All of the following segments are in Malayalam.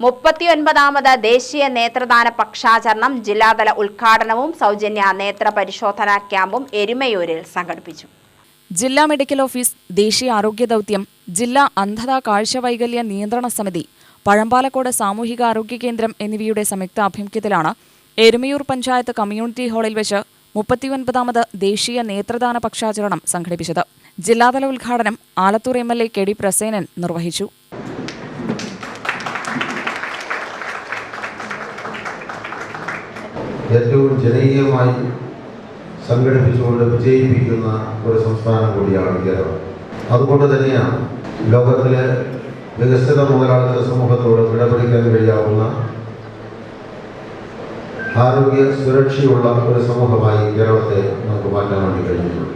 മുപ്പത്തിയൊൻപതാമത് ദേശീയ നേത്രദാന പക്ഷാചരണം ജില്ലാതല ഉദ്ഘാടനവും സൗജന്യ നേത്ര പരിശോധനാ ക്യാമ്പും എരുമയൂരിൽ സംഘടിപ്പിച്ചു. ജില്ലാ മെഡിക്കൽ ഓഫീസ് ദേശീയ ആരോഗ്യ ദൗത്യം ജില്ലാ അന്ധതാ കാഴ്ചവൈകല്യ നിയന്ത്രണ സമിതി പഴമ്പാലക്കോട് സാമൂഹിക ആരോഗ്യ കേന്ദ്രം എന്നിവയുടെ സംയുക്ത ആഭിമുഖ്യത്തിലാണ് എരുമയൂർ പഞ്ചായത്ത് കമ്മ്യൂണിറ്റി ഹാളിൽ വെച്ച് മുപ്പത്തിയൊൻപതാമത് ദേശീയ നേത്രദാന പക്ഷാചരണം സംഘടിപ്പിച്ചത്. ജില്ലാതല ഉദ്ഘാടനം Alathur M L A K D Prasenan നിർവഹിച്ചു. ഏറ്റവും ജനകീയമായി സംഘടിപ്പിച്ചുകൊണ്ട് വിജയിപ്പിക്കുന്ന ഒരു സംസ്ഥാനം കൂടിയാണ് കേരളം. അതുകൊണ്ട് തന്നെയാണ് ലോകത്തിലെ വികസിത മുതലാളിത്ത സമൂഹത്തോട് ഇടപെടിക്കാൻ കഴിയാവുന്ന ആരോഗ്യ സുരക്ഷയുള്ള ഒരു സമൂഹമായി കേരളത്തെ നമുക്ക് മാറ്റാൻ വേണ്ടി കഴിഞ്ഞിട്ടുണ്ട്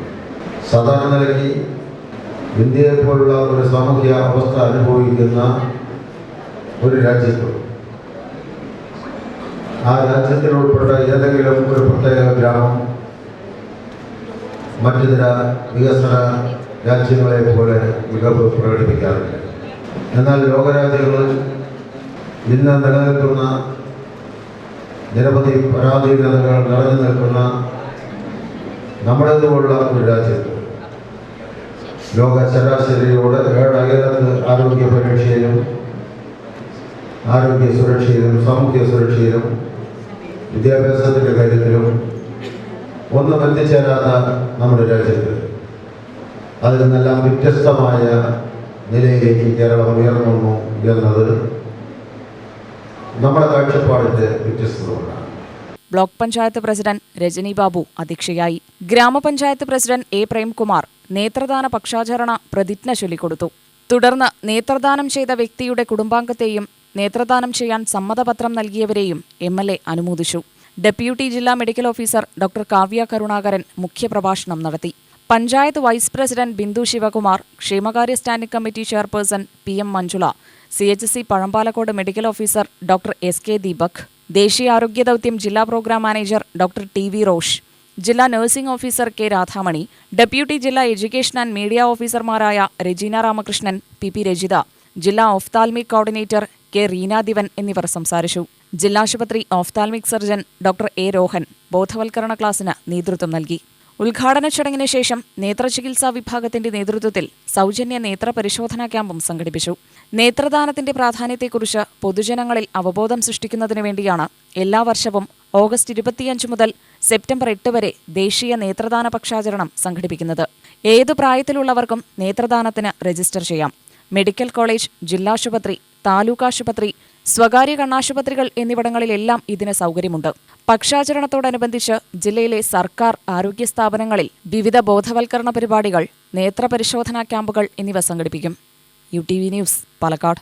സാധാരണ നിലയ്ക്ക് ഇന്ത്യയെ പോലുള്ള ഒരു സാമൂഹ്യ അവസ്ഥ അനുഭവിക്കുന്ന ഒരു രാജ്യത്തും ആ രാജ്യത്തിൽ ഉൾപ്പെട്ട ഏതെങ്കിലും ഒരു പ്രത്യേക ഗ്രാമം മറ്റു ചില വികസന രാജ്യങ്ങളെ പോലെ മികവ് പ്രകടിപ്പിക്കാറില്ല. എന്നാൽ ലോകരാജ്യങ്ങളിൽ ഇന്ന് നിലനിൽക്കുന്ന നിരവധി പരാധീനതകൾ നിറഞ്ഞു നിൽക്കുന്ന നമ്മുടേതുപോലുള്ള ഒരു രാജ്യത്ത് ലോക ശരാശരിയോട് ഏഴ് അകലത്ത് ആരോഗ്യ പരീക്ഷയിലും ആരോഗ്യ സുരക്ഷയിലും സാമൂഹ്യ സുരക്ഷയിലും വിദ്യാഭ്യാസത്തിന്റെ കാര്യത്തിലും ഒന്നും എത്തിച്ചേരാത്ത നമ്മുടെ രാജ്യത്ത് അതിൽ നിന്നെല്ലാം വ്യത്യസ്തമായ നിലയിലേക്ക് കേരളം ഉയർന്നു എന്നത് നമ്മുടെ കാഴ്ചപ്പാടിന്റെ വ്യത്യസ്തതകൊണ്ടാണ് ബ്ലോക്ക് പഞ്ചായത്ത് പ്രസിഡന്റ് രജനി ബാബു അധ്യക്ഷയായി. ഗ്രാമപഞ്ചായത്ത് പ്രസിഡന്റ് എ പ്രേംകുമാർ നേത്രദാന പക്ഷാചരണ പ്രതിജ്ഞ ചൊല്ലിക്കൊടുത്തു. തുടർന്ന് നേത്രദാനം ചെയ്ത വ്യക്തിയുടെ കുടുംബാംഗത്തെയും നേത്രദാനം ചെയ്യാൻ സമ്മതപത്രം നൽകിയവരെയും എം എൽ എ അനുമോദിച്ചു. ഡെപ്യൂട്ടി ജില്ലാ medical officer doctor Kavya Karunakaran മുഖ്യപ്രഭാഷണം നടത്തി. പഞ്ചായത്ത് വൈസ് പ്രസിഡന്റ് ബിന്ദു ശിവകുമാർ ക്ഷേമകാര്യ standing committee chairperson P M Manjula C H C Pazhambalacode medical officer doctor S K Deepak ദേശീയ ആരോഗ്യ ദൗത്യം ജില്ലാ programme manager doctor T V Rosh ജില്ലാ nursing officer K Radhamani deputy ജില്ലാ എഡ്യൂക്കേഷൻ ആൻഡ് മീഡിയ ഓഫീസർമാരായ രജീന രാമകൃഷ്ണൻ പി പി രജിത ജില്ലാ ഓഫ്താൽമിക് കോർഡിനേറ്റർ കെ റീനാദിവൻ എന്നിവർ സംസാരിച്ചു. ജില്ലാശുപത്രി ophthalmic surgeon doctor A Rohan ബോധവൽക്കരണ ക്ലാസിന് നേതൃത്വം നൽകി. ഉദ്ഘാടന ചടങ്ങിന് ശേഷം നേത്രചികിത്സാ വിഭാഗത്തിന്റെ നേതൃത്വത്തിൽ സൗജന്യ നേത്ര പരിശോധനാ ക്യാമ്പും സംഘടിപ്പിച്ചു. നേത്രദാനത്തിന്റെ പ്രാധാന്യത്തെക്കുറിച്ച് പൊതുജനങ്ങളിൽ അവബോധം സൃഷ്ടിക്കുന്നതിനു വേണ്ടിയാണ് എല്ലാ വർഷവും ഓഗസ്റ്റ് ഇരുപത്തിയഞ്ച് മുതൽ സെപ്റ്റംബർ എട്ട് വരെ ദേശീയ നേത്രദാന പക്ഷാചരണം സംഘടിപ്പിക്കുന്നത്. ഏതു പ്രായത്തിലുള്ളവർക്കും നേത്രദാനത്തിന് രജിസ്റ്റർ ചെയ്യാം. മെഡിക്കൽ കോളേജ് ജില്ലാശുപത്രി താലൂക്ക് ആശുപത്രി സ്വകാര്യ കണ്ണാശുപത്രികൾ എന്നിവിടങ്ങളിലെല്ലാം ഇതിന് സൗകര്യമുണ്ട്. പക്ഷാചരണത്തോടനുബന്ധിച്ച് ജില്ലയിലെ സർക്കാർ ആരോഗ്യ സ്ഥാപനങ്ങളിൽ വിവിധ ബോധവൽക്കരണ പരിപാടികൾ നേത്രപരിശോധനാ ക്യാമ്പുകൾ എന്നിവ സംഘടിപ്പിക്കും. U T V news Palakkad.